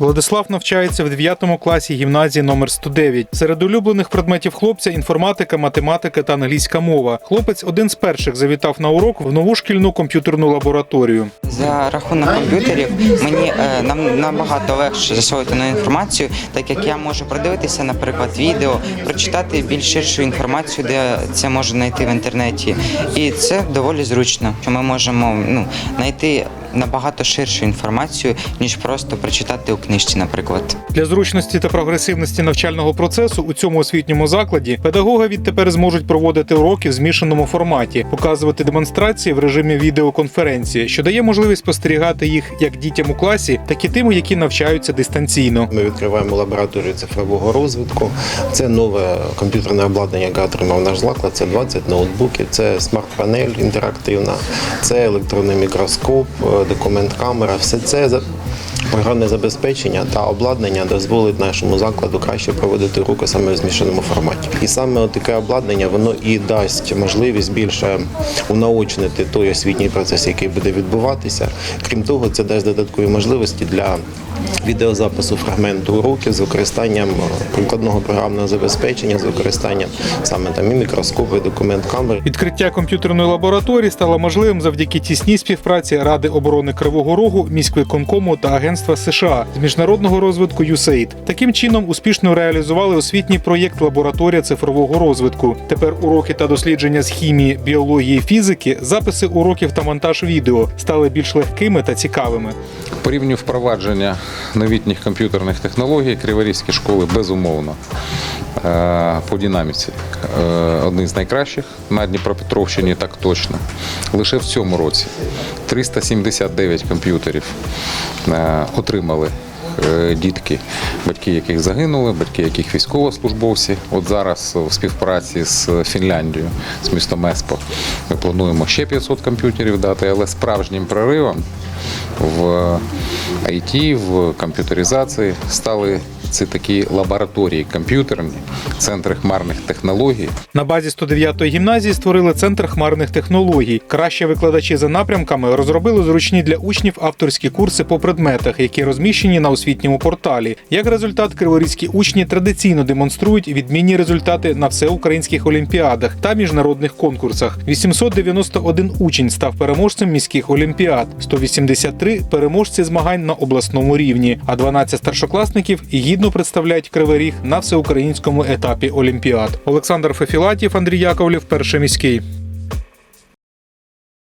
Владислав навчається в 9 класі гімназії номер 109. Серед улюблених предметів хлопця інформатика, математика та англійська мова. Хлопець один з перших завітав на урок в нову шкільну комп'ютерну лабораторію. За рахунок комп'ютерів мені е, нам набагато легше засвоїти нову інформацію, так як я можу продивитися, наприклад, відео, прочитати більш ширшу інформацію, де це можу знайти в інтернеті. І це доволі зручно, що ми можемо ну, знайти набагато ширшу інформацію, ніж просто прочитати у книжці, наприклад. Для зручності та прогресивності навчального процесу у цьому освітньому закладі педагоги відтепер зможуть проводити уроки в змішаному форматі, показувати демонстрації в режимі відеоконференції, що дає можливість спостерігати їх як дітям у класі, так і тим, які навчаються дистанційно. Ми відкриваємо лабораторію цифрового розвитку. Це нове комп'ютерне обладнання, яке отримав наш заклад. Це 20 ноутбуків, це смарт-панель інтерактивна, це електронний мікроскоп, е, документ-камера. Все це програмне забезпечення та обладнання дозволить нашому закладу краще проводити руки саме в змішаному форматі. І саме таке обладнання воно і дасть можливість більше унаочнити той освітній процес, який буде відбуватися. Крім того, це дасть додаткові можливості для відеозапису фрагменту уроків з використанням прикладного програмного забезпечення, з використанням саме там і мікроскопу, і документ камери. Відкриття комп'ютерної лабораторії стало можливим завдяки тісній співпраці Ради оборони Кривого Рогу, міськвиконкому та Агентства США з міжнародного розвитку USAID. Таким чином успішно реалізували освітній проєкт Лабораторія цифрового розвитку. Тепер уроки та дослідження з хімії, біології, фізики, записи уроків та монтаж відео стали більш легкими та цікавими. По рівню впровадження новітніх комп'ютерних технологій криворізькі школи безумовно е, по динаміці е, одні з найкращих на Дніпропетровщині, так точно. Лише в цьому році 379 комп'ютерів е, отримали. Дітки, батьки яких загинули, батьки яких військовослужбовці. От зараз в співпраці з Фінляндією, з містом Еспо, ми плануємо ще 500 комп'ютерів дати, але справжнім проривом в IT, в комп'ютеризації стали це такі лабораторії комп'ютерні, центри хмарних технологій. На базі 109-ї гімназії створили центр хмарних технологій. Кращі викладачі за напрямками розробили зручні для учнів авторські курси по предметах, які розміщені на освітньому порталі. Як результат, криворізькі учні традиційно демонструють відмінні результати на всеукраїнських олімпіадах та міжнародних конкурсах. 891 учень став переможцем міських олімпіад, 183 – переможці змагань на обласному рівні, а 12 старшокласників і гідно представляють Кривий Ріг на всеукраїнському етапі олімпіад. Олександр Фефілатів, Андрій Яковлів, перший міський.